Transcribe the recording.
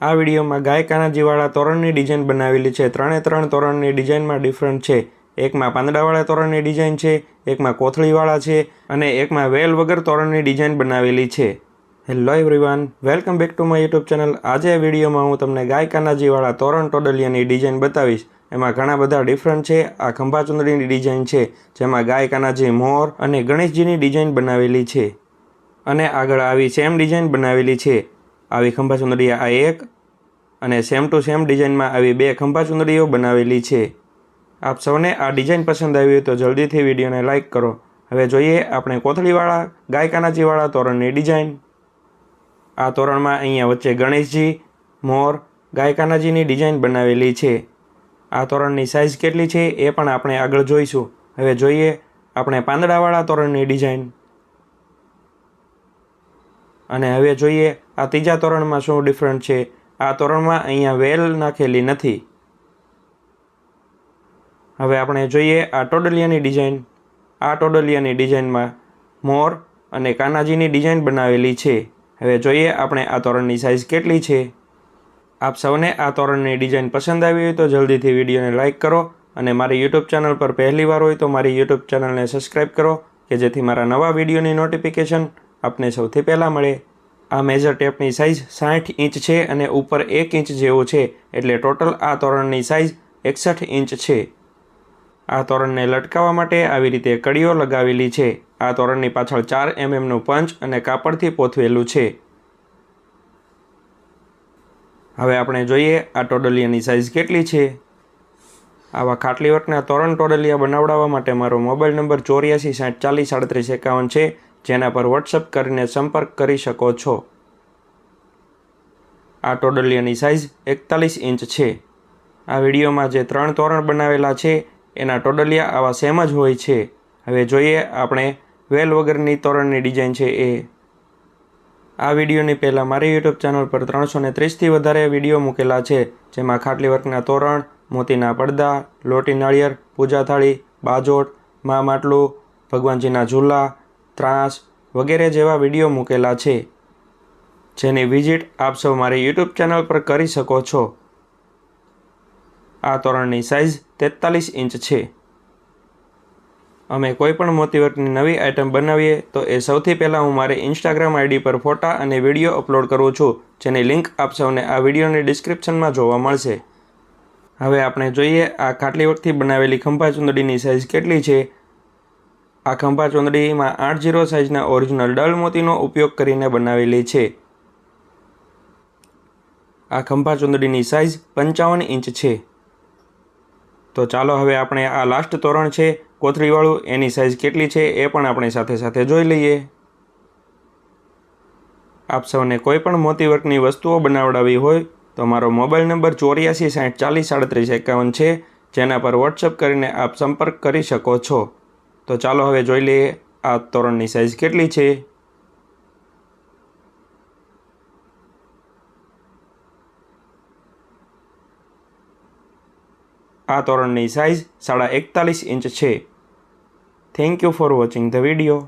આ વિડીયોમાં ગાય જીવાળા તોરણની ડિઝાઇન બનાવેલી છે. ત્રણે ત્રણ તોરણની ડિઝાઇનમાં ડિફરન્ટ છે. એકમાં પાંદડાવાળા તોરણની ડિઝાઇન છે, એકમાં કોથળીવાળા છે અને એકમાં વેલ વગર તોરણની ડિઝાઇન બનાવેલી છે. Hello everyone welcome back to my YouTube channel આજે વિડીયોમાં હું તમને ગાય કાનાજીવાળા તોરણ ટોડલિયાની ડિઝાઇન બતાવીશ. એમાં ઘણા બધા ડિફરન્ટ છે. આ ખંભા ચુંદડીની ડિઝાઇન છે, જેમાં ગાય કાનાજી મોર અને ગણેશજીની ડિઝાઇન બનાવેલી છે. અને આગળ આવી સેમ ડિઝાઇન બનાવેલી છે. આવી ખંભા ચુંદડી આ એક અને સેમ ટુ સેમ ડિઝાઇનમાં આવી બે ખંભા ચુંદડીઓ બનાવેલી છે. આપ સૌને આ ડિઝાઇન પસંદ આવી હોય તો જલ્દીથી વિડીયોને લાઇક કરો. હવે જોઈએ આપણે કોથળીવાળા ગાય કાનાજીવાળા તોરણની ડિઝાઇન આ તોરણમાં અહીંયા વચ્ચે ગણેશજી, મોર ગાય કાનાજીની ડિઝાઇન બનાવેલી છે. આ તોરણની સાઇઝ કેટલી છે એ પણ આપણે આગળ જોઈશું. હવે જોઈએ આપણે પાંદડાવાળા તોરણની ડિઝાઇન અને હવે જોઈએ આ ત્રીજા તોરણમાં શું ડિફરન્ટ છે? આ તોરણમાં અહીંયા વેલ નાખેલી નથી. હવે આપણે જોઈએ આ ટોડલિયાની ડિઝાઇન. આ ટોડલિયાની ડિઝાઇનમાં મોર અને કાનાજીની ડિઝાઇન બનાવેલી છે. હવે જોઈએ આપણે આ તોરણની સાઇઝ કેટલી છે. આપ સૌને આ તોરણની ડિઝાઇન પસંદ આવી હોય તો જલ્દીથી વિડીયોને લાઇક કરો અને મારી યુટ્યુબ ચેનલ પર પહેલીવાર હોય તો મારી યુટ્યુબ ચેનલને સબસ્ક્રાઈબ કરો કે જેથી મારા નવા વિડીયોની નોટિફિકેશન આપને સૌથી પહેલાં મળે. આ મેજર ટેપની સાઇઝ સાઠ ઇંચ છે અને ઉપર એક ઇંચ જેવો છે. એટલે ટોટલ આ તોરણની સાઇઝ એકસઠ ઇંચ છે. આ તોરણને લટકાવવા માટે આવી રીતે કડીઓ લગાવેલી છે. આ તોરણની પાછળ ચાર એમએમનું પંચ અને કાપડથી પોથવેલું છે. હવે આપણે જોઈએ આ ટોડલિયાની સાઇઝ કેટલી છે. આવા ખાટલી વર્કના તોરણ ટોડલિયા બનાવડાવવા માટે મારો મોબાઈલ નંબર ચોર્યાસી સાઠ ચાલીસ સાડત્રીસ એકાવન છે. જેના પર વોટ્સઅપ કરીને સંપર્ક કરી શકો છો. આ ટોડલિયાની સાઇઝ એકતાલીસ ઇંચ છે. આ વિડીયોમાં જે ત્રણ તોરણ બનાવેલા છે, એના ટોડલિયા આવા સેમ જ હોય છે. હવે જોઈએ આપણે વેલ વગરની તોરણની ડિઝાઇન છે એ. આ વિડીયોની પહેલાં મારી યુટ્યુબ ચેનલ પર ત્રણસો ને ત્રીસથી વધારે વીડિયો મૂકેલા છે, જેમાં ખાટલી વર્કના તોરણ, મોતીના પડદા, લોટી નાળિયેર, પૂજા થાળી, બાજોટ, મા માટલું, ભગવાનજીના ઝૂલા ત્રાસ વગેરે જેવા વીડિયો મૂકેલા છે, જેની વિઝિટ આપ સૌ મારી યુટ્યુબ ચેનલ પર કરી શકો છો. આ તોરણની સાઇઝ તેતાલીસ ઇંચ છે. અમે કોઈ પણ મોતીવર્કની નવી આઇટમ બનાવીએ, તો એ સૌથી પહેલાં હું મારી ઇન્સ્ટાગ્રામ આઈડી પર ફોટા અને વીડિયો અપલોડ કરું છું, જેની લિંક આપ સૌને આ વિડીયોની ડિસ્ક્રિપ્શનમાં જોવા મળશે. હવે આપણે જોઈએ આ ખાટલી વર્કથી બનાવેલી ખંભા ચુંદડીની સાઇઝ કેટલી છે આ ખંભા ચોંદડીમાં આઠ જીરો સાઇઝના ઓરિજિનલ ડલ મોતીનો ઉપયોગ કરીને બનાવેલી છે. આ ખંભા ચુંદડીની સાઇઝ પંચાવન ઇંચ છે. તો ચાલો હવે આપણે આ લાસ્ટ તોરણ છે, કોથળીવાળું, એની સાઇઝ કેટલી છે એ પણ આપણે સાથે સાથે જોઈ લઈએ. આપ સૌને કોઈ પણ મોતીવર્કની વસ્તુઓ બનાવડાવી હોય તો મારો મોબાઈલ નંબર ચોર્યાસી સાઠ ચાલીસ સાડત્રીસ એકાવન છે, જેના પર વોટ્સઅપ કરીને આપ સંપર્ક કરી શકો છો. તો ચાલો હવે જોઈ લઈએ આ તોરણની સાઇઝ કેટલી છે. આ તોરણની સાઇઝ સાડા એકતાલીસ ઇંચ છે. Thank you for watching the video